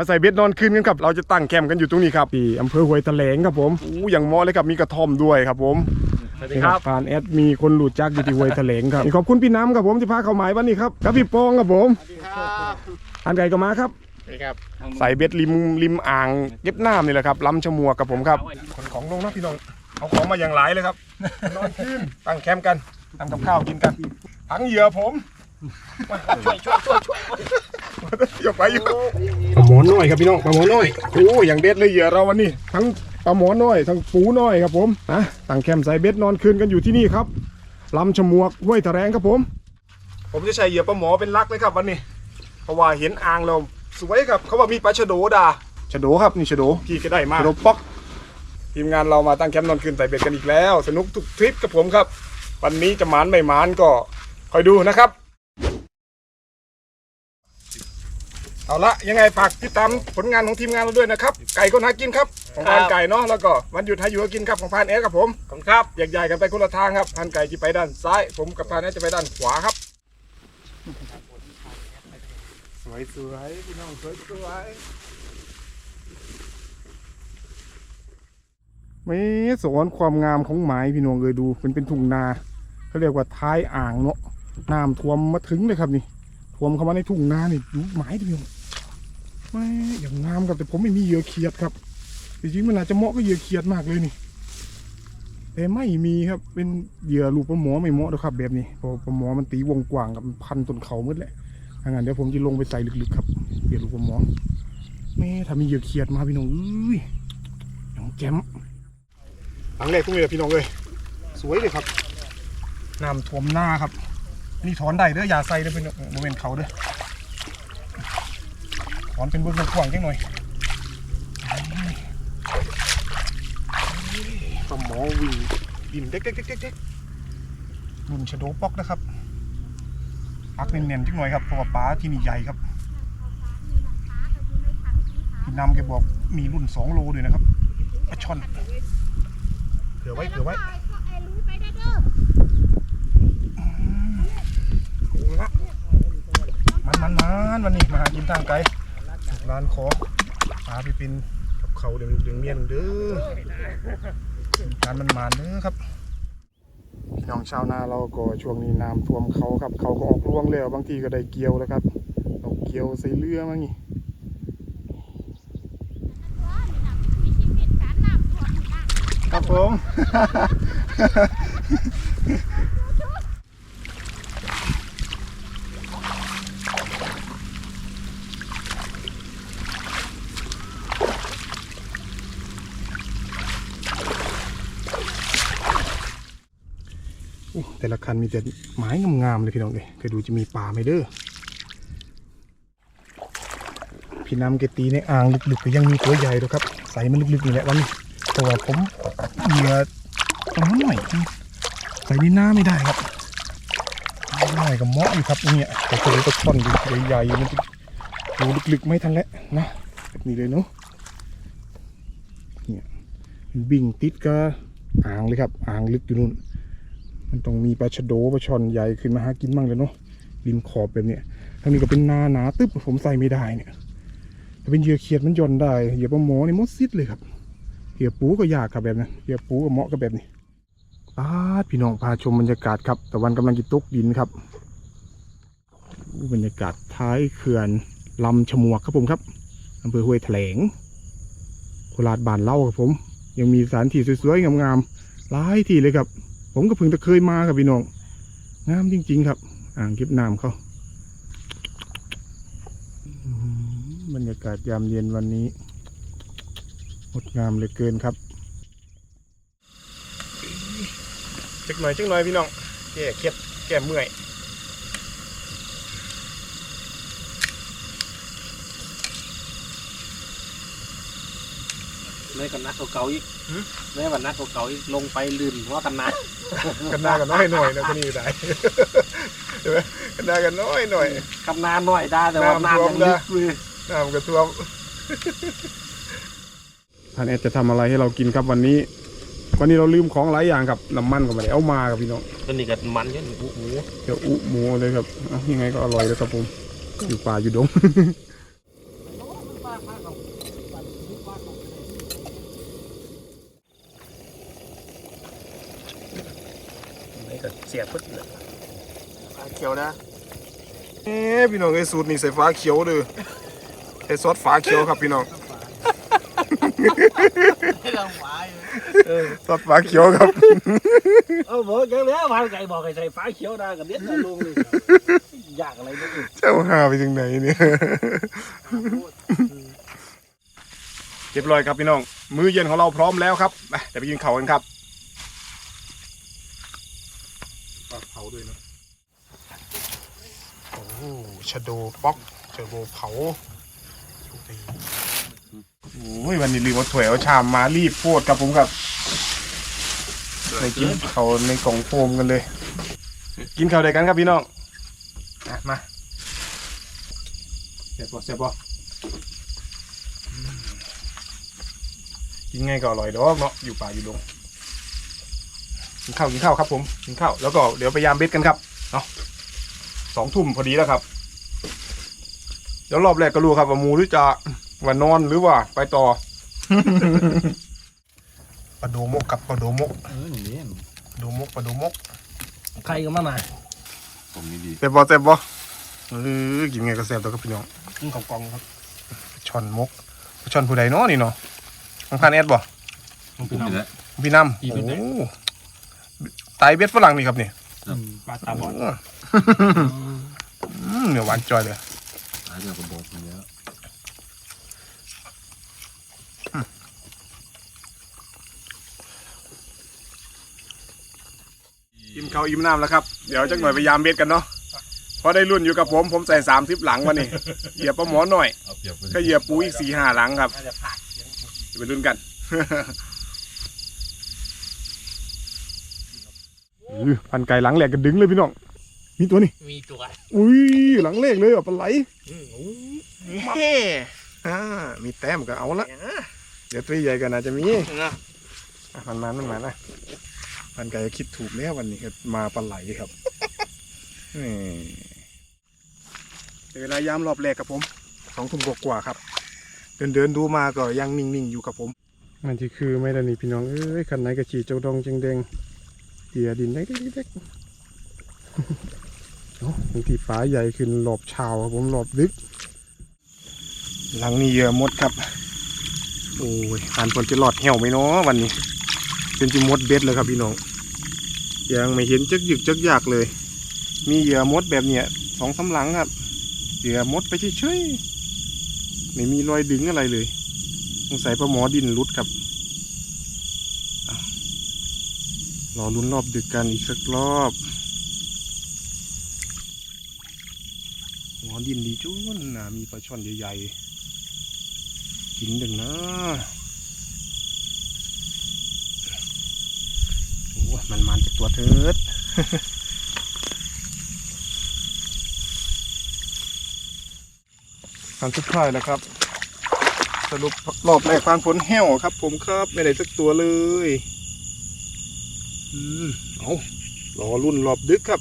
มาใส่เบ็ดนอนคืนกันครับ เราจะตั้งแคมป์กันอยู่ตรงนี้ครับที่อำเภอห้วยแถลงครับผมอู้อย่างเหมอเลยครับมีกระท่อมด้วยครับผมสวัสดีครับผ่านแอดมีคนหลุดจักอยู่ที่ห้วยแถลงครับขอบคุณพี่น้ำครับผมที่พาเข้าหมายวันนี้ครับกับพี่โป้องครับผมสวัสดีครับอันไก่ก็มาครับสวัสดีครับใส่เบ็ดริมริมอ่างเก็บน้ำนี่แหละครับลำชะมวกกับผมครับขนของลงนะพี่น้องเอาของมาอย่างหลายเลยครับนอนคืนตั้งแคมป์กันทำกับข้าวกินกันถังเหยื่อผม ช่วยช่วยช่วยช่วยยกไปอยู่ปลาหมอน้อยครับพี่น้องปลาหมอน้อยโอ้อย่างเด็ดเลยเหยื่อเราวันนี้ทั้งปลาหมอน้อยทั้งปูน้อยครับผมนะตั้งแคมป์ใส่เบ็ดนอนคืนกันอยู่ที่นี่ครับลำชมวกห้วยตะแรงครับผม ผมจะใช้เหยื่อปลาหมอเป็นลักเลยครับวันนี้ เพราะว่าเห็นอ่างเราสวยครับ เขาว่ามีปลาชะโดดาชะโดครับนี่ชะโดพี่ก็ได้มาชะโดป๊อกทีมงานเรามาตั้งแคมป์นอนคืนใส่เบ็ดกันอีกแล้ว สนุกทุกทริปกับผมครับ วันนี้จะหมานไม่หมานก็คอยดูนะครับ เอาละยังไงฝากติดตามผลงานของทีมงานเราด้วยนะครับ ไก่คนหากินครับของพานไก่เนาะแล้วก็วันหยุดให้อยู่ก็กินครับของพานแอร์กับผมขอบคุณครับแยกย้ายกันไปคนละทางครับพานไก่จะไปด้านซ้าย ผมกับพานแอร์จะไปด้านขวาครับ สวยสวยพี่น้องสวยสวยไม่สอนความงามของหมายพี่น้องเลยดูเป็นเป็นทุ่งนาเขาเรียกว่าท้ายอ่างเนาะน้ำท่วมมาถึงเลยครับนี่ท่วมเข้ามาในทุ่งนานี่ดูหมายดิพี่น้อง ไม่อย่างงามครับแต่ผมไม่มีเหยื่อเขียดครับจริงๆมันอาจจะเหมาะกับเหยื่อเขียดมากเลยนี่แต่ไม่มีครับเป็นเหยื่อลูกปลาหมอไม่เหมาะหรอกครับ แบบนี้เพราะปลาหมอมันตีวงกว้างกับพันต้นเขาหมดแหละถ้างั้นเดี๋ยวผมจะลงไปใส่ลึกๆครับเหยื่อลูกปลาหมอแม่ถ้ามีเหยื่อเขียดมาพี่น้องเอ้ยอย่างแจ่มหลังแรกตรงนี้เลยพี่น้องเลยสวยเลยครับน้ำท่วมหน้าครับนนี่ถอนได้เด้ออย่าใส่เด้อเป็นบริเวณเขาเด้อ ถอนเป็นเบื้องกว้างจังหน่อยปลาหมอวิ่งดินเด็กๆๆๆรุ่นชะโดป๊อกนะครับพักเนียนๆจังหน่อยครับเพราะว่าปลาที่นี่ใหญ่ครับพี่นำแกบอกมีรุ่นสองโลด้วยนะครับปลาช่อนเผื่อไว้เผื่อไว้เอาละมันมันมันวันนี้มาหากินทางไกล ร้านขอปลาไปป็นกับเขาเดืองเดืองเมียนเด้อการมันมานเด้อครับพี่น้องชาวนาเราก็ช่วงนี้น้ำท่วมเขาครับ เขาก็ออกรวงแล้วบางทีก็ได้เกี่ยวแล้วครับเอาเกี่ยวใส่เรือมางี้ครับผม แต่ละคันมีแต่ไม้งามๆเลยพี่น้องเลยเคยดูจะมีป่าไหมเด้อพี่น้ำเกตีในอ่างลึกๆก็ยังมีตัวใหญ่ด้วยครับ ใส่มันลึกๆนี่แหละวันนี้แต่ว่าผมเหยื่อประมาณหน่อยใส่ในหน้าไม่ได้ครับหน่อยกับเหมาะอยู่ครับเนี่ยแต่ตัวนี้ก็ช่อนดูใหญ่ๆมันดูลึกๆไม่ทันแล้วนะแบบนี้เลยเนาะเนี่ยบิ่งติดกับอ่างเลยครับ อ่างลึกอยู่นู่น มันต้องมีปลาชะโดปลาช่อนใหญ่ขึ้นมาหากินบ้างเลยเนาะริมขอบแบบเนี้ยทางนี้ก็เป็นนาหนาตึ๊บผมใส่ไม่ได้เนี่ยถ้าเป็นเหยื่อเขียดมันย่อนได้เหยื่อปลาหมอนี่มดซิดเลยครับเหยื่อปูก็ยากครับแบบนั้นเหยื่อปูก็เหมาะกับแบบนี้ป้าพี่น้องพาชมบรรยากาศครับต่วันกำลังจะตกดินครับอู้บรรยากาศท้ายเขื่อนลำฉมวกครับผมครับอำเภอห้วยแถลงโคราชบานเล่าครับผม ยังมีสถานที่สวยๆงามๆหลายที่เลยครับ ผมก็เพิ่งจะเคยมาครับพี่น้องงามจริง ๆ ครับ อ่างเก็บน้ำเขาอืมบรรยากาศยามเย็นวันนี้งดงามเหลือเกินครับจักหน่อยจักหน่อยพี่น้องแก้เครียดแก้เมื่อยในกันนักเก่าๆอีกในวันนักเก่าๆอีกลงไปลื่นเพราะกันนะ กันหน้ากันน้อยหน่อยนะคนนี้ได้ใช่ไหมกันหน้ากันน้อยหน่อยกันนาหน่อยได้แต่ว่าน้ำน้ำท่วยัมงนะลึกเลยน้ำกระท่วมท่านแอดจะทำอะไรให้เรากินครับวันนี้ วันนี้เราลืมของหลายอย่างครับน้ำมันก็ไม่ได้เอามาครับพี่น้องตัวนี้ก็มันเยอะหนูหมูเดี๋ยวอุหมูเลยครับเอายังไงก็อร่อยเลยครับผมอยู่ป่าอยู่ดง ผ้าเขาปั่นลูกบ้านของกันเลยไม่ก็ เสียพุทธเลยฟ้าเขียวนะเอ๊ะพี่น้องไอ้สูตรนี่ใส่ฟ้าเขียวเด้อใส่ซอสฟ้าเขียวครับพี่น้องให้เราหวายซอสฟ้าเขียวครับ เออบอกกันแล้วมาไก่บอกให้ใส่ฟ้าเขียวนะกับเด็ดลงเลยยากอะไรนี่เจ้าหาไปถึงไหนเนี่ย เรียบร้อยครับพี่น้อง มื้อเย็นของเราพร้อมแล้วครับไปเดี๋ยวไปกินข้าวกันครับปลาด้วยนะโอ้ชะโดป๊อกชะโดเผาโอ้ยวันนี้ลืมเอาถ้วยเอาชามมารีบโพดครับผมครับในกินเขาในกล่องโฟมกันเลย กินข้าวเดียวกันครับพี่น้องอะมาเสียบบ่เสียบอกินไงก็อร่อยดอกเนาะอยู่ป่าอยู่ดง กินข้าวกินข้าวครับ ผมกินข้าวแล้วก็เดี๋ยวไปยามเบ็ดกันครับเนาะสองทุ่มพอดีแล้วครับ เดี๋ยวรอบแรกก็รู้ครับว่าหมูหรือจะว่านอนหรือว่าไปต่อปลาโดมกกับปลาโดมกเออหนีโดมกปลาโดมกใครก็มามาผมนี่ดีเจ็บบ่เจ็บบ่เออกินไงก็แซ่บตัวครับพี่น้องกินของกองครับช่อนมกช่อนผู้ใดเนาะนี่เนาะของพันเอ็ดบ่ผมนี่แหละพี่น้ำโอ้ โหไตเบ็ดฝรั่งนี่ครับนี่ปลาตาบอดโอ้อืมเนื้อหวานจอยเลยหาเรื่องกระบอกมาแล้วกินข้าวอิ่มน้ำแล้วครับ เดี๋ยวจักหน่อยไปยามเบ็ดกันเนาะพอได้รุ่นอยู่กับผมผมใส่สามทิปหลังวันนี้เหยียบปลาหมอหน่อยเอาเปรียบไปก็เหยียบปูอีกสี่ห้าหลังครับน่าจะผักไปรุ่นกัน พันไก่หลังแหลกกันดึงเลยพี่น้อง มีตัวนี่ มีตัว อุ้ยหลังเลขเลยอะปลาไหลอืมโอ้เฮ้อ่ามีแต้มก็เอาละ เดี๋ยวตัวใหญ่กันอาจจะมีนะอะมันมามันมานะพันไก่คิดถูกแล้ววันนี้ก็มาปลาไหลครับนี่เป็นเวลายามรอบแรกครับผมสองทุ่มกว่าๆครับ เดินเดินๆดูมาก็ยังนิ่งๆอยู่กับผม มันที่คือไม่ได้นี่พี่น้องเอ้ยคันไหนกระฉีเจ้าดองจังแดง เตียดินเล็กๆบางทีฟ้าใหญ่ขึ้นหลบชาวครับผมหลบลึก หลังนี้เหยื่อมดครับ โอ้ยอ่านผลจะหลอดเหี่ยวไหมเนาะวันนี้เป็นจิมดเบ็ดเลยครับพี่น้อง ยังไม่เห็นจักหยึกจักอยากเลย มีเหยื่อมดแบบเนี้ยสองสาหลังครับเหยื่อมดไปเฉยๆไม่มีรอยดึงอะไรเลยสงสัยปลาหมอดินรุดครับอ้าว รอลุ้นรอบดึกกันอีกสักรอบหมอดินดีจุ้นนะมีปลาช่อนใหญ่ๆ กินดึงนะโอ้มันมันจากตัวเถิดครั้งสุดท้ายแล้วครับ สรุปรอบแรกฟานผลแห้วครับ ผมครับ ไม่ได้สักตัวเลย เอารอรุ่นรอบดึกครับ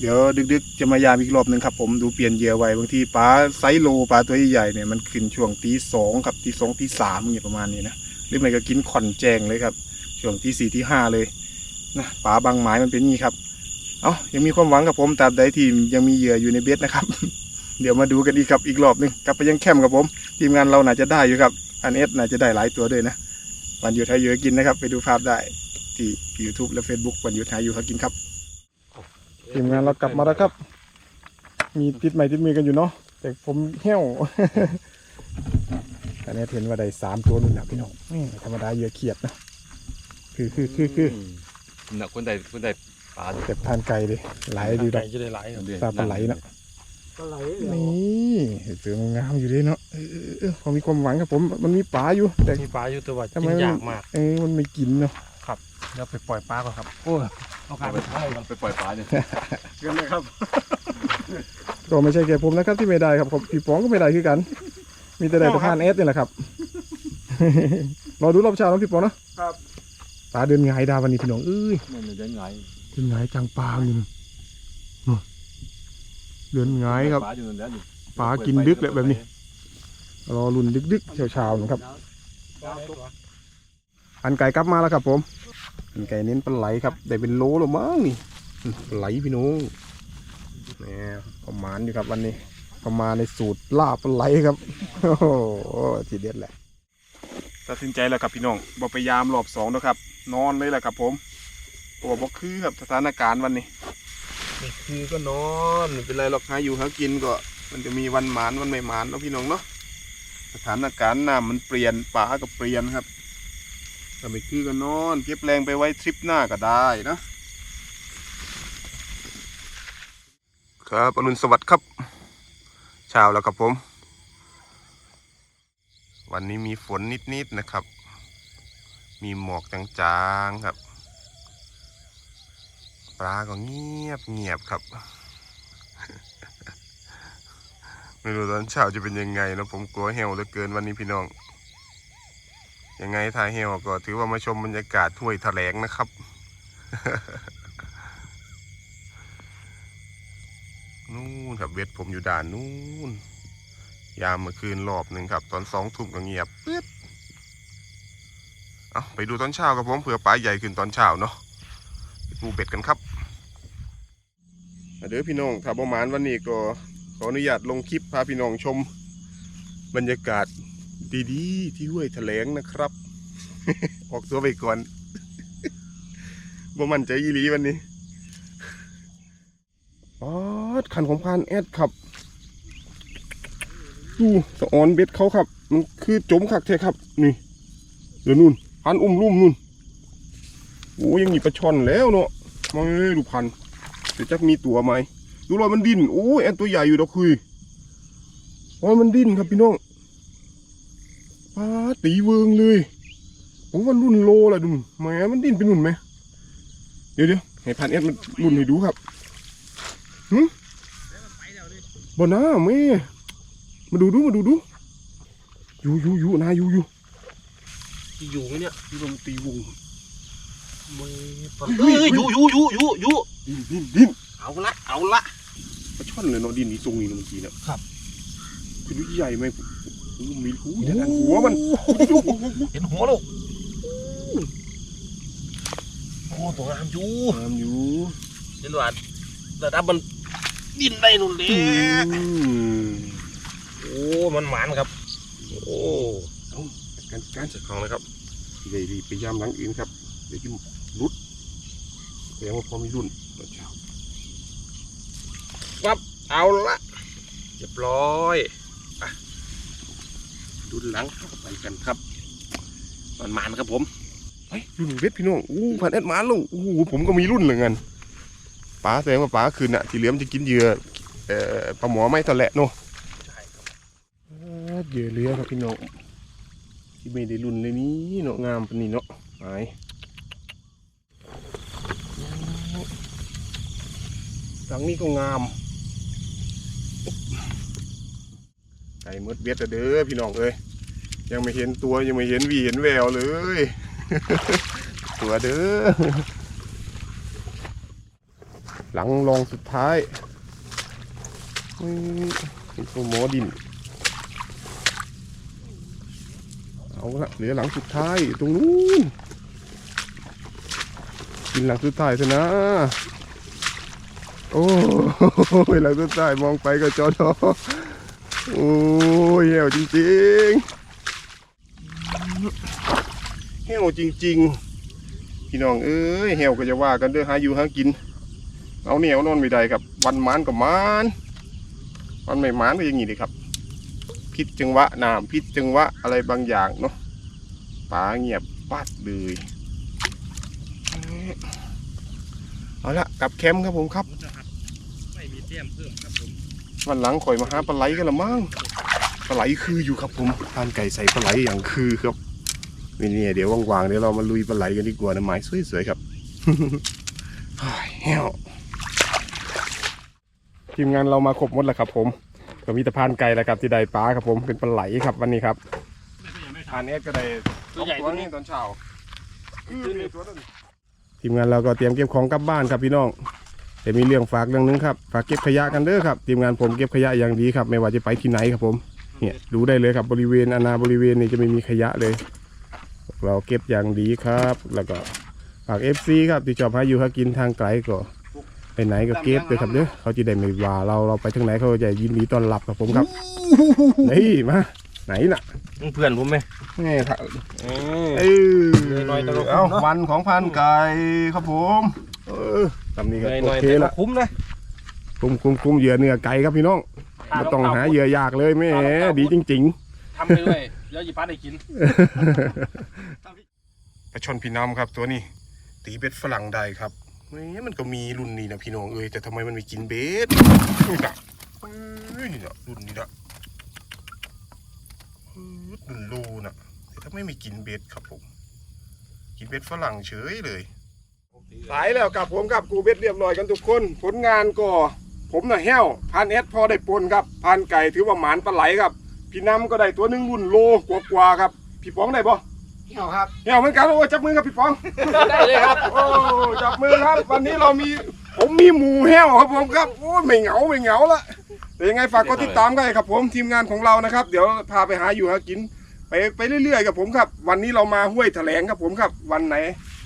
เดี๋ยวดึกๆ จะมายามอีกรอบหนึ่งครับ ผมดูเปลี่ยนเหยื่อไว้บางทีปลาไซโลปลาตัวใหญ่ๆเนี่ยมันขึ้นช่วงตีสองครับตีสองตีสามอย่างประมาณนี้นะหรือไม่ก็กินขอนแจงเลยครับ ช่วงที่สี่ที่ห้าเลยนะปลาบางหมายมันเป็นงี้ครับเอายังมีความหวังกับผมตาบใดที่ยังมีเหยื่ออยู่ในเบ็ดนะครับ เดี๋ยวมาดูกันอีกครับอีกรอบหนึงกลับไปยังแคมป์กับผม ทีมงานเราน่าจะได้อยู่ครับอันเอสน่าจะได้หลายตัวด้วยนะวันหยุดหาเหยื่อกินนะครับ ไปดูภาพได้ ที่ YouTube และ Facebook วันหยุดหาอยู่หากินครับทีมงานเรากลับมาแล้วครับ มีติดไม้ติดมือกันอยู่เนาะแต่ผมเหี้ยวอันนี้เห็นว่าได้สามตัวนู่นนะพี่น้องนี่ธรรมดาเหยื่อเขียดนะคือคือคือคือหนักคนใดคนใดปลาเก็บทานไก่ดิหลายดีดอกจะได้หลายปลาปลาไหลนะปลาไหลนี่เสืองามอยู่ดีเนาะเออเออเออผมมีความหวังครับผมมันมีปลาอยู่ แต่มีปลาอยู่ตัวทำไมกินยากมากเออมันไม่กินเนาะ เดี๋ยวไปปล่อยปลาก่อนครับ โอ้ยเอาการไปใช่มันไปปล่อยปลาเนี่ยเกินเลยครับ ก็ไม่ใช่แค่ผมนะครับที่ไม่ได้ครับผมพี่ป๋องก็ไม่ได้คือกัน มีแต่ได้แต่ทานเอสนี่แหละครับ รอดูรอบเช้าน้องพี่ป๋องเนาะครับปลาเดินหงายดาววันนี้พี่น้องเอ้ยมันจะไงเดินหงายจังปลาอยู่นี่นู่นเดินหงายครับปลาอยู่นั่นแล้วนี่ปลากินดึกแหละแบบนี้ รอรุ่นดึกๆเช้าๆนะครับอันไก่กลับมาแล้วครับผมอัน ไก่เน้นปลาไหลครับได้เป็นโลแล้วมั้งนี่อืมปลาไหลพี่น้องนี่ประมาณอยู่ครับวันนี้ ประมาณในสูตรลาบปลาไหลครับโอ้โหทีเด็ดแหละตัดสินใจแล้วครับพี่น้องบอไปยามรอบสองนะครับ นอนเลยแหละครับผมโอ้บอกคือครับสถานการณ์วันนี้ไม่คือก็นอนไม่เป็นไรหรอกหาอยู่หากินก็ มันจะมีวันหมานวันไม่หมานเนาะพี่น้องเนาะสถานการณ์น้ำมันเปลี่ยนป่าก็เปลี่ยนครับ ถ้าไม่คือก็นอน เก็บแรงไปไว้ทริปหน้าก็ได้นะ ครับอรุณสวัสดิ์ครับเช้าแล้วครับผม วันนี้มีฝนนิดๆนะครับ มีหมอกจางๆครับ ปลาก็เงียบเงียบๆครับ ไม่รู้ตอนเช้าจะเป็นยังไงนะผมกลัวเหี่ยวเหลือเกินวันนี้พี่น้อง ยังไงถ้าเหี่ยวก็ถือว่ามาชมบรรยากาศถ้วยแถลงนะครับ นู่นครับเวทผมอยู่ด่านนู่น ยามเมื่อคืนรอบหนึ่งครับ ตอนสองทุ่มก็เงียบปึ๊ดเอาไปดูตอนเช้ากับผมเผื่อปลาใหญ่ขึ้นตอนเช้าเนาะปูเบ็ดกันครับเด้อพี่น้องถ้าประมาณวันนี้ก็ขออนุญาตลงคลิปพาพี่น้องชม บรรยากาศ ดีๆ ที่ห้วยแถลงนะครับ ออกตัวไปก่อนบ่มันใจอีหลีวันนี้ออดขันของพานแอดครับดูสะออนเบ็ดเขาครับ มันคือจมคักแท้ครับ นี่เดี๋ยวนู่นพันอุ้มลุ่มนู่นโอ้ยังมีปลาช่อนแล้วเนาะมองเลยดูพันเดี๋ยวจะมีตัวไหมดูรอยมันดิ้นโอ้แอนตัวใหญ่อยู่ดอกคุยโอ้ยมันดิ้นครับพี่น้อง ปลาตีเวิงเลยผมว่ารุ่นโลแหละดูแหมมันดิ้นเป็นหนุ่นไหมเดี๋ยวเดี๋ยวให้พันแอดมันรุ่นให้ดูครับหึบนหน้าแม่มาดูดูมาดูดูอยู่อยู่อยู่นายอยู่อยู่ที่อยู่ไหมเนี่ยที่ลมตีวงไม่ปะเอ้ยอยู่อยู่อยู่อยู่อยู่ดิ้นดิ้นดิ้นเอาละเอาละปลาช่อนเลยเนาะดิ้นนี่ตรงนี้เนาะเมื่อกี้เนี่ยครับคือดูใหญ่ไหมโอ้ มีหูแต่อันหัวมันเห็นหัวแล้วโอ้ตัวงามอยู่ตามอยู่เห็นว่าระดับมันดินได้นู่นเลยอืมโอ้มันหมานครับ โอ้การการจัดของนะครับใหญ่รีบไปยามหลังอื่นครับเดี๋ยวที่รุดแสดงว่าพอมีรุ่นตอนเช้าเอาละเรียบร้อย อะดูหลังเข้าไปกันครับมันหมานครับผมเฮ้ยรุ่นเบ็ดพี่น้องอู้พันแอดมาลูกอู้ผมก็มีรุ่นเหมือนกันป๋าแสดงว่าป๋าคืนน่ะที่เหลือมนจะกินเหยื่อเอ่อปลาหมอไม่ทะแหละเนาะใช่ครับเหยื่อเรือครับพี่น้องที่ไม่ได้รุ่นเลยนี่เนาะงามปานนี้เนาะไปหลังนี้ก็งาม ไก่มดเบ็ดอะเด้อพี่น้องเอ้ยยังไม่เห็นตัวยังไม่เห็นวีเห็นแววเลย ตัวเด้อหลังลองสุดท้ายอุ้ยเป็นตัวหมอดิน เอาละเหลือหลังสุดท้ายตรงนู้นกินหลังสุดท้ายเถอะนะ โอ้หลังสุดท้ายมองไปก็จอดอ โอ้ยเหี่ยวจริงๆเหี่ยวจริง ๆ พี่น้องเอ้ยเหี่ยวก็จะว่ากันเด้อหาอยู่หากิน เอาเหนียวนอนไม่ได้ครับ วันมานก็หมานวันไม่หมานก็อย่างงี้เลยครับ พิษจังหวะน้ำพิษจังหวะอะไรบางอย่างเนาะป่าเงียบปัดเลยเอาละกลับแคมป์ครับผมครับ ไม่มีเตี้ยมเพิ่มครับผม วันหลังข่อยมาหาปลาไหลกันละมั้งปลาไหลคืออยู่ครับผมทานไก่ใส่ปลาไหลอย่างคือครับนี่เนี่ยเดี๋ยวว่างๆเดี๋ยวเรามาลุยปลาไหลกันดีกว่านะไม้สวยๆครับเฮ้ยแห้วทีมงานเรามาครบหมดแล้วครับ ผมก็มีแต่พานไก่แล้วครับที่ได้ปลาครับผมเป็นปลาไหลครับวันนี้ครับทานเอสก็ได้ตัวใหญ่ตัวนี้ตอนเช้าทีมงานเราก็เตรียมเก็บของกลับบ้านครับพี่น้อง แต่มีเรื่องฝากเรื่องนึงครับฝากเก็บขยะกันเด้อครับทีมงานผมเก็บขยะอย่างดีครับ ไม่ว่าจะไปที่ไหนครับผมเนี่ยดูได้เลยครับบริเวณอนาบริเวณนี้จะไม่มีขยะเลยพวกเราเก็บอย่างดีครับ แล้วก็ฝากเอฟซีครับที่ชอบหาอยู่หากินทางไกลก็ไปไหนก็เก็บเลยครับเด้อเขาจะได้ไม่ว่าเราเราไปทางไหนเขาจะยินดีต้อนรับครับผมครับนี่มาไหนน่ะเพื่อนผมไหมนี่ครับอืมเออหน่อยๆแต่ก็คุ้มเอาเนอะวันของพันไก่ครับผม เออ ทำนี้ก็หน่อยโอหน่อยเคแต่ก็ละคุ้มนะคุ้มคุ้มคุ้มเหยื่อเนื้อไก่ครับพี่น้องไม่ต้องหาเหยื่อยากเลยแม่ดีจริง ๆทำไปเลยเดี๋ยวหยิบปลาได้กินปลาช่อนพี่น้ำครับ ตัวนี้ ตีเบ็ดฝรั่งได้ครับเฮ้ยมันก็มีรุ่นนี้นะพี่น้องเอ้ยแต่ทำไมมันไม่กินเบ็ดนี่นะเอ้ยนี่นะรุ่นนี้นะอื้อรุ่นโลนะแต่ถ้าไม่ไม่กินเบ็ดครับผม กินเบ็ดฝรั่งเฉยเลย สายแล้วกับผมครับกูเบ็ดเรียบร้อยกันทุกคน ผลงานก็ ผมน่ะแห้วพันเอสพอได้ปนครับพันไก่ถือว่าหมานปลาไหลครับ พี่น้ำก็ได้ตัวหนึ่งรุ่นโลกว่าๆครับ พี่ป้องได้ปะเหี่ยวครับเหี่ยวเหมือนกันโอ้จับมือครับพี่ป้องได้เลยครับโอ้จับมือครับ วันนี้เรามีผมมีหมูแห้วครับผมครับโอ้ยไม่เหงาไม่เหงาละแต่ยังไงฝากกดติดตามกันครับ ผมทีมงานของเรานะครับ เดี๋ยวพาไปหาอยู่หากิน ไปไปเรื่อยๆกับผมครับ วันนี้เรามาห้วยแถลงครับผมครับ วันไหน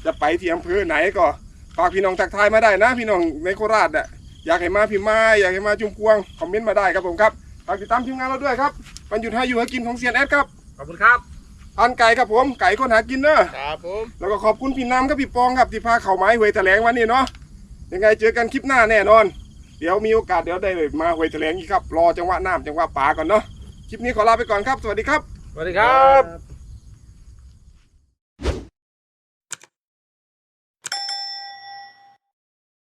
จะไปที่อำเภอไหนก็ฝากพี่น้องทักทายมาได้นะ พี่น้องในโคราชอะอยากให้มาพี่มาอยากให้มาจุมพวงคอมเมนต์มาได้ครับผมครับฝากติดตามทีมงานเราด้วยครับวันหยุดหาอยู่หากินของเซียนแอดครับขอบคุณครับพันไก่ครับผมไก่คนหากินเนอะครับผมแล้วก็ขอบคุณพี่น้ำกับพี่ปองครับที่พาเข่าไม้หวยแถลงวันนี้เนาะยังไงเจอกันคลิปหน้าแน่นอน เดี๋ยวมีโอกาสเดี๋ยวได้มาหวยแถลงอีกครับรอจังหวะน้ำจังหวะป่าก่อนเนาะคลิปนี้ขอลาไปก่อนครับ สวัสดีครับ สวัสดีครับ